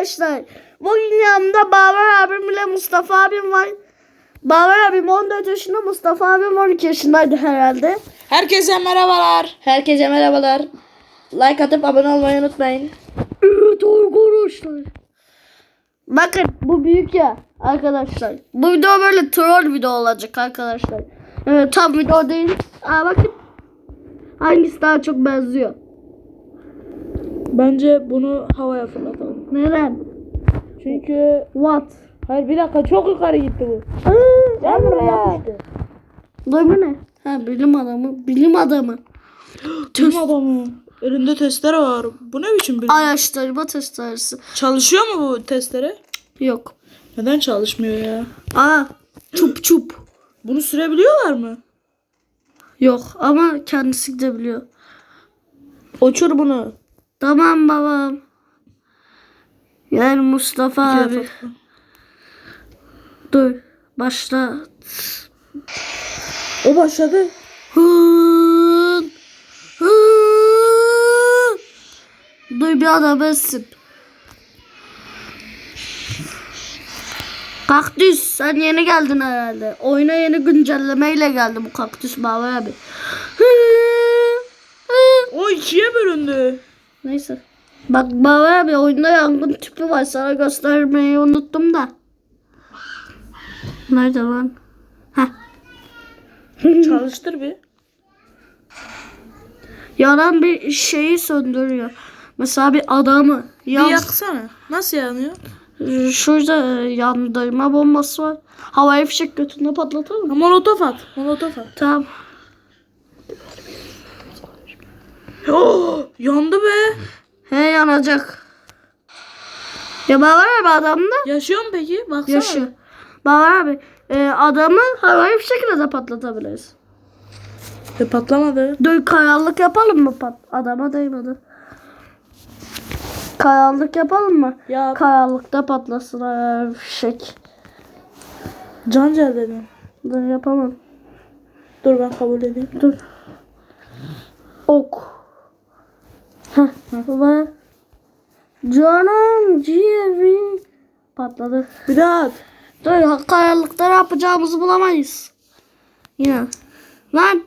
arkadaşlar. Bugün yanımda Baver abimle Mustafa abim var. Baver abim 14 yaşında, Mustafa abim 12 yaşındaydı herhalde. Herkese merhabalar. Herkese merhabalar. Like atıp abone olmayı unutmayın. Evet arkadaşlar. Bakın bu büyük ya arkadaşlar. Bu video böyle troll video olacak arkadaşlar. Evet tam video değil. Aa bakın. Hangisi daha çok benziyor? Bence bunu havaya fırlatalım. Neden? Çünkü What? hayır bir dakika çok yukarı gitti bu. Aa, Gel buraya. Lan bu ne? Ha bilim adamı. Bilim adamı. Tüm adamı. Elinde testere var. Bu ne biçim bilim? Araştırma testeresi. Çalışıyor mu bu testere? Yok. Neden çalışmıyor ya? Aa çup çup. Bunu sürebiliyorlar mı? Yok ama kendisi de biliyor. Uçur bunu. Tamam babam. Gel Mustafa abi. defa. Dur. Başla. O başladı. Hın. Hın. Dur bir adam etsin. Kaktüs sen yeni geldin herhalde. Oyuna yeni güncellemeyle geldi bu kaktüs Baba abi. Hı, hı. O ikiye bölündü. Neyse. Bak Baba abi oyunda yangın tüpü var. Sana göstermeyi unuttum da. Nerede lan? Heh. Çalıştır bir. Yanan bir şeyi söndürüyor. Mesela bir adamı. Bir Yan, yaksana. Nasıl yanıyor? şurada e, yandırma bombası var. Havai fişek götünde patlatalım. Molotof at. Molotof at. Tamam. Oh, yandı be. He yanacak. Ya Bavar abi adamda Yaşıyor mu peki? Baksana. yaşıyor. Bavar abi e, adamı havai fişekle de patlatabiliriz. E, patlamadı. Dur kayalık yapalım mı? Pat adama değmedi. Kayalık yapalım mı? Ya Kayalıkta patlasın havai fişek. Cancel dedim. Dur yapamam. Dur ben kabul edeyim. Dur. Heh. Ve canım ciğerim patladı. Bir daha at. Dur kayalıkta ne yapacağımızı bulamayız. Yine. Lan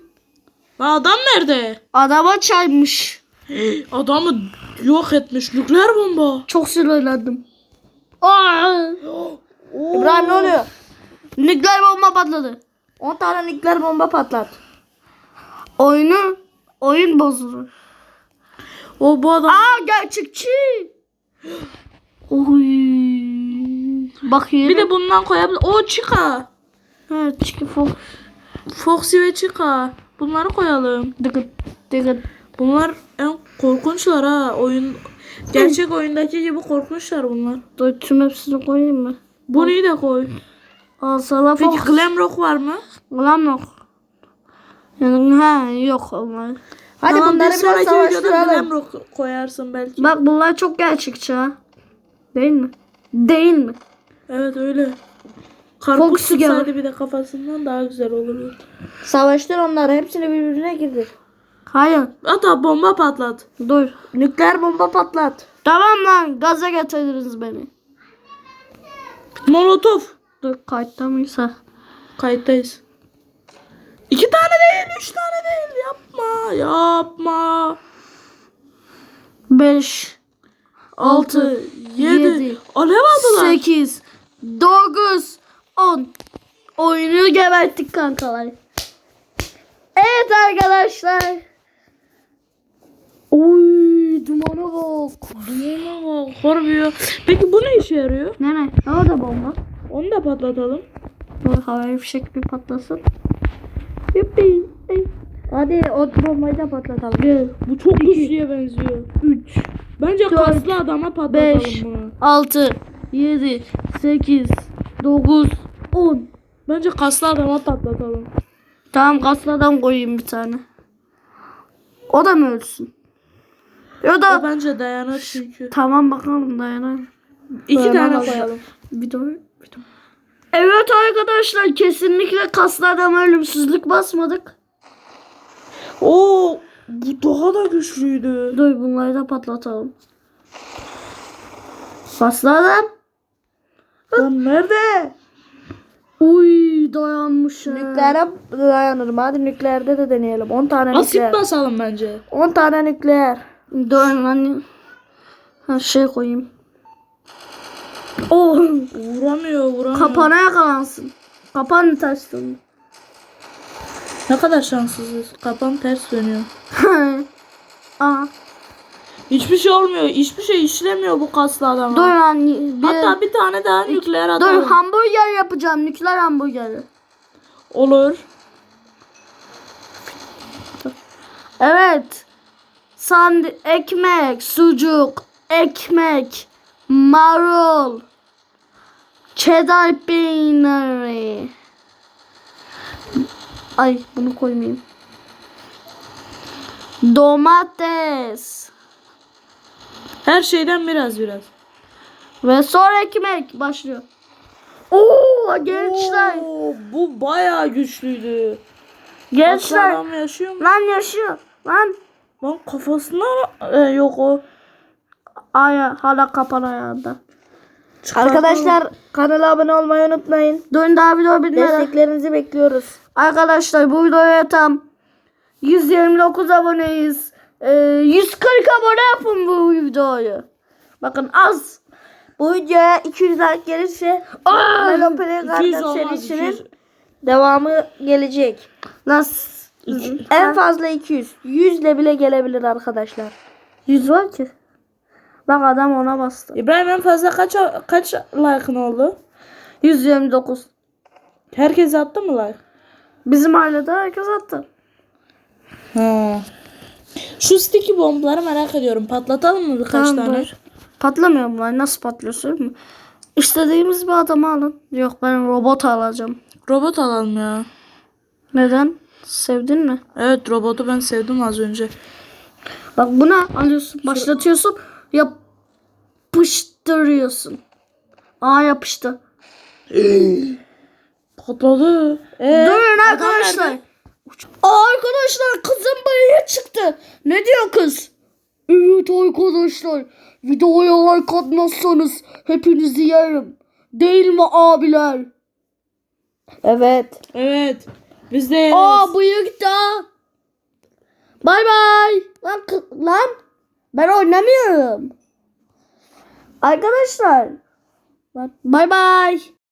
Lan adam nerede? adama çaymış. Adamı yok etmiş. Nükleer bomba. Çok sinirlendim. Aa! İbrahim ne oluyor? Nükleer bomba patladı. 10 tane nükleer bomba patlat. Oyunu oyun bozulur. O bu adam. Aa gerçekçi. Oy. Bak yine. Bir de bundan koyabilir. O Chica. Evet çıkı fok. Foxy ve Chica. Bunları koyalım. Dıgıt dıgıt. Bunlar en korkunçlar ha. Oyun gerçek oyundaki gibi korkunçlar bunlar. Dur tüm hepsini koyayım mı? Bunu da koy. Al sana Peki fok. Glamrock var mı? Ulan yok. Yani ha yok onlar. Hadi Tamam, bunları bir biraz sonraki savaştıralım. videoda Glamrock koyarsın belki. Bak bunlar çok gerçekçi ha. Değil mi? Değil mi? Evet öyle. Karpuz tutsaydı bir de kafasından daha güzel olurdu. Savaştır onları. Hepsini birbirine girdir. Hayır. Hatta bomba patlat. Dur. Nükleer bomba patlat. Tamam lan gaza getirdiniz beni. Molotof. Dur kayıtta mıyız ha? Kayıttayız. İki tane değil, üç tane değil. Yapma, yapma. 5 Altı, yedi. yedi, Alev aldılar. 8 9 10 Oyunu geberttik kankalar. Evet arkadaşlar. Oy dumana bak. Duyma bak, harbiyor. Peki bu ne işe yarıyor? Ne ne? O da bomba. Onu da patlatalım. Dur havai fişek bir patlasın. Yuppi. Hadi o bombayı da patlatalım. Bir, Bu çok güçlüye benziyor. 3 Bence Dört, kaslı adama patlatalım beş. bunu. 6 7 8 9 10 Bence kaslı adama patlatalım. Tamam kasnadan koyayım bir tane. O da mı ölsün? Ya O da bence dayanır çünkü. tamam bakalım dayanar. İki tane Dayanamaz. koyalım. Bir de bir de- Evet arkadaşlar kesinlikle kaslı adam ölümsüzlük basmadık. Oo, bu daha da güçlüydü. Dur bunları da patlatalım. Basladım. Lan nerede? Uy dayanmış. Nükleere dayanırım. Hadi nükleerde de deneyelim. 10 tane Asit nükleer. basalım bence. 10 tane nükleer. Dur hani. Ha, şey koyayım. Oh Vuramıyor vuramıyor. kapana yakalansın. Kapan taşsın. Ne kadar şanssızız. Kapan ters dönüyor. Aa, Hiçbir şey olmuyor. Hiçbir şey işlemiyor bu kaslı adama. dur lan. Bir, Hatta bir tane daha nükleer dur atalım. hamburger yapacağım. Nükleer hamburgeri. Olur. Evet. Sand ekmek, sucuk, ekmek, marul, cheddar peyniri. Ay bunu koymayayım. Domates Her şeyden biraz biraz. ve sonra ekmek başlıyor. Oo gençler, Oo, bu bayağı güçlüydü. Gençler. adam yaşıyor mu? Lan yaşıyor. Lan. Lan kafasında e, yok o. Aya hala kapalı ayağında. Arkadaşlar kanala abone olmayı unutmayın. Dön daha video bitmeden. Desteklerinizi bekliyoruz. Arkadaşlar bu videoya tam 129 aboneyiz. Ee, 140 abone yapın bu videoyu. Bakın az. Bu videoya 200 like gelirse 200 Garden serisinin 200. devamı gelecek. Nasıl? En fazla 200. 100 ile bile gelebilir arkadaşlar. 100 var ki. Bak adam ona bastı. İbrahim en fazla kaç kaç like'ın oldu? 129. Herkes attı mı like? Bizim ailede herkes attı. Ha. Şu sticky bombları merak ediyorum. Patlatalım mı birkaç Tamam, tane? dur. Patlamıyor bunlar. Nasıl patlıyor söyleyeyim mi? İstediğimiz bir adamı alın. Yok ben robot alacağım. Robot alalım ya. Neden? Sevdin mi? Evet robotu ben sevdim az önce. Bak buna alıyorsun, başlatıyorsun, yapıştırıyorsun. Aa yapıştı. Patladı. Ee, Durun arkadaşlar. nerede? Aa, arkadaşlar kızın bayıya çıktı. Ne diyor kız? Evet arkadaşlar. Videoya like atmazsanız hepinizi yerim. Değil mi abiler? Evet. Evet. Biz de yeriz. Aa bıyık da. Bay bay. Lan, lan. Ben oynamıyorum. Arkadaşlar. Bay bay.